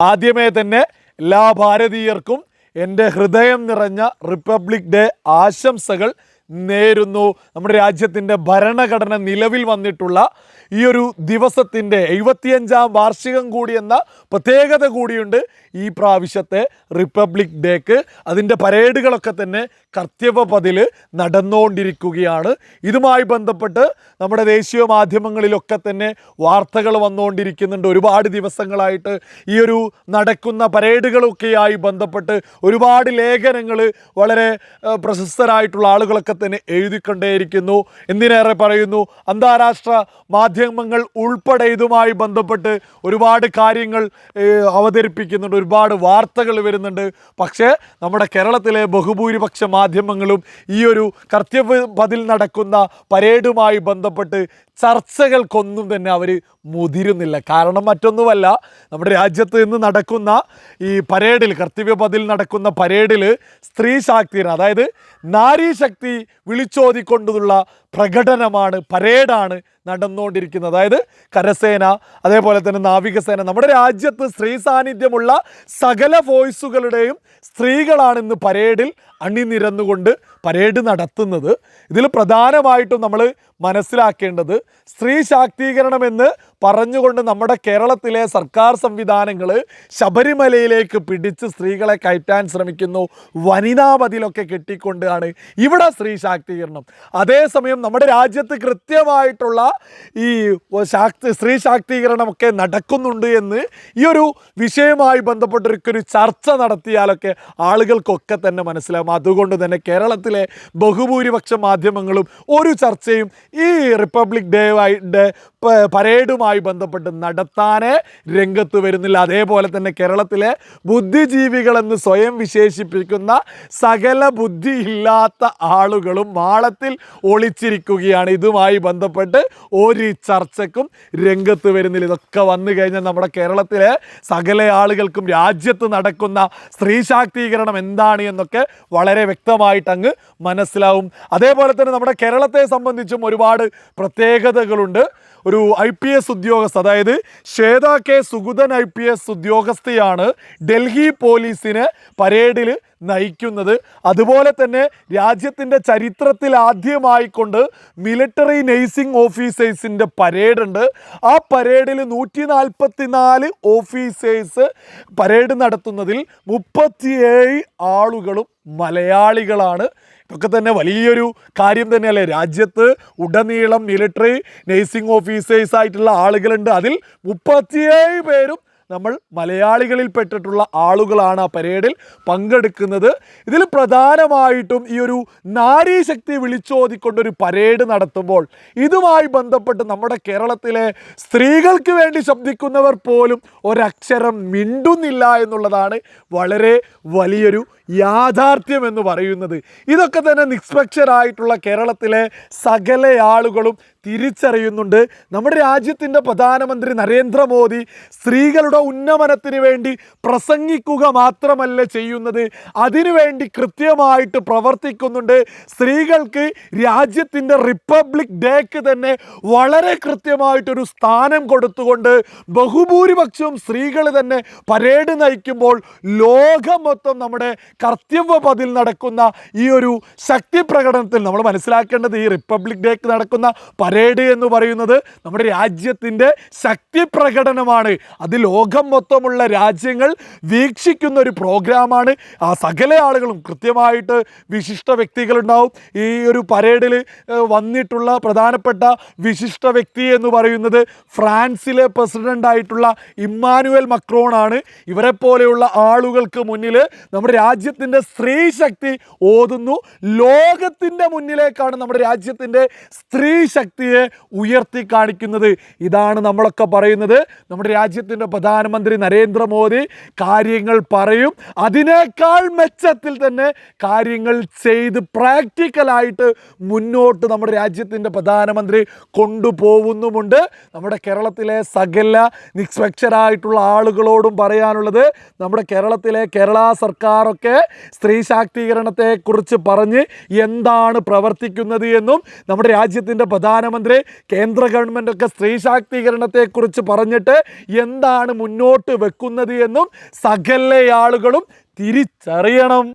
ആദ്യമേ തന്നെ എല്ലാ ഭാരതീയർക്കും എന്റെ ഹൃദയം നിറഞ്ഞ റിപ്പബ്ലിക് ഡേ ആശംസകൾ നേരുന്നു. നമ്മുടെ രാജ്യത്തിന്റെ ഭരണഘടന നിലവിൽ വന്നിട്ടുള്ള ഈ ഒരു ദിവസത്തിന്റെ എഴുപത്തിയഞ്ചാം വാർഷികം കൂടി എന്ന പ്രത്യേകത കൂടിയുണ്ട്. ഈ പ്രാവശ്യത്തെ റിപ്പബ്ലിക് ഡേക്ക് അതിന്റെ പരേഡുകളൊക്കെ തന്നെ കർത്തവ്യപതിൽ നടന്നുകൊണ്ടിരിക്കുകയാണ്. ഇതുമായി ബന്ധപ്പെട്ട് നമ്മുടെ ദേശീയ മാധ്യമങ്ങളിലൊക്കെ തന്നെ വാർത്തകൾ വന്നുകൊണ്ടിരിക്കുന്നുണ്ട്. ഒരുപാട് ദിവസങ്ങളായിട്ട് ഈ ഒരു നടക്കുന്ന പരേഡുകളൊക്കെയായി ബന്ധപ്പെട്ട് ഒരുപാട് ലേഖനങ്ങൾ വളരെ പ്രശസ്തരായിട്ടുള്ള ആളുകളൊക്കെ തന്നെ എഴുതിക്കൊണ്ടേയിരിക്കുന്നു. എന്തിനേറെ പറയുന്നു? അന്താരാഷ്ട്ര മാധ്യമങ്ങൾ ഉൾപ്പെടെ ഇതുമായി ബന്ധപ്പെട്ട് ഒരുപാട് കാര്യങ്ങൾ അവതരിപ്പിക്കുന്നുണ്ട്. ഒരുപാട് വാർത്തകൾ വരുന്നുണ്ട്. പക്ഷേ നമ്മുടെ കേരളത്തിലെ ബഹുഭൂരിപക്ഷ മാധ്യമങ്ങളും ഈ ഒരു കർത്തവ്യപതിൽ നടക്കുന്ന പരേഡുമായി ബന്ധപ്പെട്ട് ചർച്ചകൾക്കൊന്നും തന്നെ അവർ മുതിരുന്നില്ല. കാരണം മറ്റൊന്നുമല്ല നമ്മുടെ രാജ്യത്ത് ഇന്ന് നടക്കുന്ന ഈ പരേഡിൽ കർത്തവ്യപതിൽ നടക്കുന്ന പരേഡിൽ സ്ത്രീ ശാക്തീകരണം അതായത് നാരീശക്തി വിളിച്ചോതിക്കൊണ്ടുള്ള പ്രകടനമാണ് പരേഡാണ് നടന്നുകൊണ്ടിരിക്കുന്നത്. അതായത് കരസേന അതേപോലെ തന്നെ നാവികസേന നമ്മുടെ രാജ്യത്ത് സ്ത്രീ സാന്നിധ്യമുള്ള സകല ഫോഴ്സുകളുടെയും സ്ത്രീകളാണ് ഇന്ന് പരേഡിൽ അണിനിരന്നുകൊണ്ട് പരേഡ് നടത്തുന്നത്. ഇതിൽ പ്രധാനമായിട്ടും നമ്മൾ മനസ്സിലാക്കേണ്ടത് സ്ത്രീ ശാക്തീകരണം എന്ന് പറഞ്ഞുകൊണ്ട് നമ്മുടെ കേരളത്തിലെ സർക്കാർ സംവിധാനങ്ങൾ ശബരിമലയിലേക്ക് പിടിച്ച് സ്ത്രീകളെ കയറ്റാൻ ശ്രമിക്കുന്നു. വനിതാ മതിലൊക്കെ കെട്ടിക്കൊണ്ടാണ് ഇവിടെ സ്ത്രീ ശാക്തീകരണം. അതേസമയം നമ്മുടെ രാജ്യത്ത് കൃത്യമായിട്ടുള്ള ഈ ശാക്തി സ്ത്രീ ശാക്തീകരണമൊക്കെ നടക്കുന്നുണ്ട് എന്ന് ഈ ഒരു വിഷയവുമായി ബന്ധപ്പെട്ടൊരു ചർച്ച നടത്തിയാലൊക്കെ ആളുകൾക്കൊക്കെ തന്നെ മനസ്സിലാവും. അതുകൊണ്ട് തന്നെ കേരളത്തിലെ ബഹുഭൂരിപക്ഷ മാധ്യമങ്ങളും ഒരു ചർച്ചയും ഈ റിപ്പബ്ലിക് ഡേ ഡേ പരേഡുമായി ബന്ധപ്പെട്ട് നടത്താനേ രംഗത്ത് വരുന്നില്ല. അതേപോലെ തന്നെ കേരളത്തിലെ ബുദ്ധിജീവികളെന്ന് സ്വയം വിശേഷിപ്പിക്കുന്ന സകല ബുദ്ധിയില്ലാത്ത ആളുകളും മാളത്തിൽ ഒളിച്ചിരിക്കുകയാണ്. ഇതുമായി ബന്ധപ്പെട്ട് ഒരു ചർച്ചക്കും രംഗത്ത് വരുന്നില്ല. ഇതൊക്കെ വന്നു കഴിഞ്ഞാൽ നമ്മുടെ കേരളത്തിലെ സകല ആളുകൾക്കും രാജ്യത്ത് നടക്കുന്ന സ്ത്രീ ശാക്തീകരണം എന്താണ് എന്നൊക്കെ വളരെ വ്യക്തമായിട്ട് അങ്ങ് മനസ്സിലാവും. അതേപോലെ തന്നെ നമ്മുടെ കേരളത്തെ സംബന്ധിച്ചും ഒരുപാട് പ്രത്യേകതകളുണ്ട്. ഒരു ഐ പി എസ് ഉദ്യോഗസ്ഥ അതായത് Shwetha K Suguthan I P S ഉദ്യോഗസ്ഥയാണ് Delhi പോലീസിനെ പരേഡിൽ നയിക്കുന്നത്. അതുപോലെ തന്നെ രാജ്യത്തിന്റെ ചരിത്രത്തിൽ ആദ്യമായിക്കൊണ്ട് മിലിറ്ററി നേഴ്സിംഗ് ഓഫീസേഴ്സിന്റെ പരേഡ് ഉണ്ട് ആ പരേഡിൽ നൂറ്റി നാൽപ്പത്തി നാല് ഓഫീസേഴ്സ് പരേഡ് നടത്തുന്നതിൽ മുപ്പത്തിയേഴ് ആളുകളും മലയാളികളാണ്. ഇതൊക്കെ തന്നെ വലിയൊരു കാര്യം തന്നെയല്ലേ? രാജ്യത്ത് ഉടനീളം മിലിറ്ററി നേഴ്സിംഗ് ഓഫീസേഴ്സ് ആയിട്ടുള്ള ആളുകളുണ്ട്. അതിൽ മുപ്പത്തിയേഴ് പേരും നമ്മൾ മലയാളികളിൽ പെട്ടിട്ടുള്ള ആളുകളാണ് ആ പരേഡിൽ പങ്കെടുക്കുന്നത്. ഇതിൽ പ്രധാനമായിട്ടും ഈ ഒരു നാരീശക്തി വിളിച്ചോതിക്കൊണ്ടൊരു പരേഡ് നടത്തുമ്പോൾ ഇതുമായി ബന്ധപ്പെട്ട് നമ്മുടെ കേരളത്തിലെ സ്ത്രീകൾക്ക് വേണ്ടി ശബ്ദിക്കുന്നവർ പോലും ഒരക്ഷരം മിണ്ടുന്നില്ല എന്നുള്ളതാണ് വളരെ വലിയൊരു യാഥാർത്ഥ്യം എന്ന് പറയുന്നത്. ഇതൊക്കെ തന്നെ നിഷ്പക്ഷരായിട്ടുള്ള കേരളത്തിലെ സകല ആളുകളും തിരിച്ചറിയുന്നുണ്ട്. നമ്മുടെ രാജ്യത്തിന്റെ പ്രധാനമന്ത്രി നരേന്ദ്രമോദി സ്ത്രീകളുടെ ഉന്നമനത്തിന് വേണ്ടി പ്രസംഗിക്കുക മാത്രമല്ല ചെയ്യുന്നത്. അതിനുവേണ്ടി കൃത്യമായിട്ട് പ്രവർത്തിക്കുന്നുണ്ട്. സ്ത്രീകൾക്ക് രാജ്യത്തിന്റെ റിപ്പബ്ലിക് ഡേക്ക് തന്നെ വളരെ കൃത്യമായിട്ടൊരു സ്ഥാനം കൊടുത്തുകൊണ്ട് ബഹുഭൂരിപക്ഷവും സ്ത്രീകൾ തന്നെ പരേഡ് നയിക്കുമ്പോൾ ലോകം മൊത്തം നമ്മുടെ കർത്തവ്യപതിൽ നടക്കുന്ന ഈ ഒരു ശക്തി പ്രകടനത്തിൽ നമ്മൾ മനസ്സിലാക്കേണ്ടത് ഈ റിപ്പബ്ലിക് ഡേക്ക് നടക്കുന്ന പരേഡ് എന്ന് പറയുന്നത് നമ്മുടെ രാജ്യത്തിന്റെ ശക്തി പ്രകടനമാണ്. അത് ലോകം മൊത്തമുള്ള രാജ്യങ്ങൾ വീക്ഷിക്കുന്ന ഒരു പ്രോഗ്രാമാണ് ആ സകല ആളുകളും കൃത്യമായിട്ട് വിശിഷ്ട വ്യക്തികളുണ്ടാവും. ഈ ഒരു പരേഡിൽ വന്നിട്ടുള്ള പ്രധാനപ്പെട്ട വിശിഷ്ട വ്യക്തി എന്ന് പറയുന്നത് ഫ്രാൻസിലെ പ്രസിഡന്റായിട്ടുള്ള ഇമ്മാനുവൽ മക്രോൺ ആണ് ഇവരെ പോലെയുള്ള ആളുകൾക്ക് മുന്നിൽ നമ്മുടെ രാജ്യത്തിന്റെ സ്ത്രീ ശക്തി ഓതുന്നു. ലോകത്തിന്റെ മുന്നിലേക്കാണ് നമ്മുടെ രാജ്യത്തിന്റെ സ്ത്രീ ശക്തിയെ ഉയർത്തി കാണിക്കുന്നത്. ഇതാണ് നമ്മളൊക്കെ പറയുന്നത്. നമ്മുടെ രാജ്യത്തിന്റെ പ്രധാനമന്ത്രി നരേന്ദ്രമോദി കാര്യങ്ങൾ പറയും. അതിനേക്കാൾ മെച്ചത്തിൽ തന്നെ കാര്യങ്ങൾ ചെയ്ത് പ്രാക്ടിക്കലായിട്ട് മുന്നോട്ട് നമ്മുടെ രാജ്യത്തിന്റെ പ്രധാനമന്ത്രി കൊണ്ടുപോകുന്നുമുണ്ട്. നമ്മുടെ കേരളത്തിലെ സകല നിഷ്പക്ഷരായിട്ടുള്ള ആളുകളോടും പറയാനുള്ളത് നമ്മുടെ കേരളത്തിലെ കേരള സർക്കാരൊക്കെ സ്ത്രീ ശാക്തീകരണത്തെക്കുറിച്ച് പറഞ്ഞ് എന്താണ് പ്രവർത്തിക്കുന്നത് എന്നും നമ്മുടെ രാജ്യത്തിന്റെ പ്രധാനമന്ത്രി കേന്ദ്ര ഗവൺമെന്റൊക്കെ സ്ത്രീ ശാക്തീകരണത്തെക്കുറിച്ച് പറഞ്ഞിട്ട് എന്താണ് മുന്നോട്ട് വെക്കുന്നത് എന്നും സകല ആളുകളും തിരിച്ചറിയണം.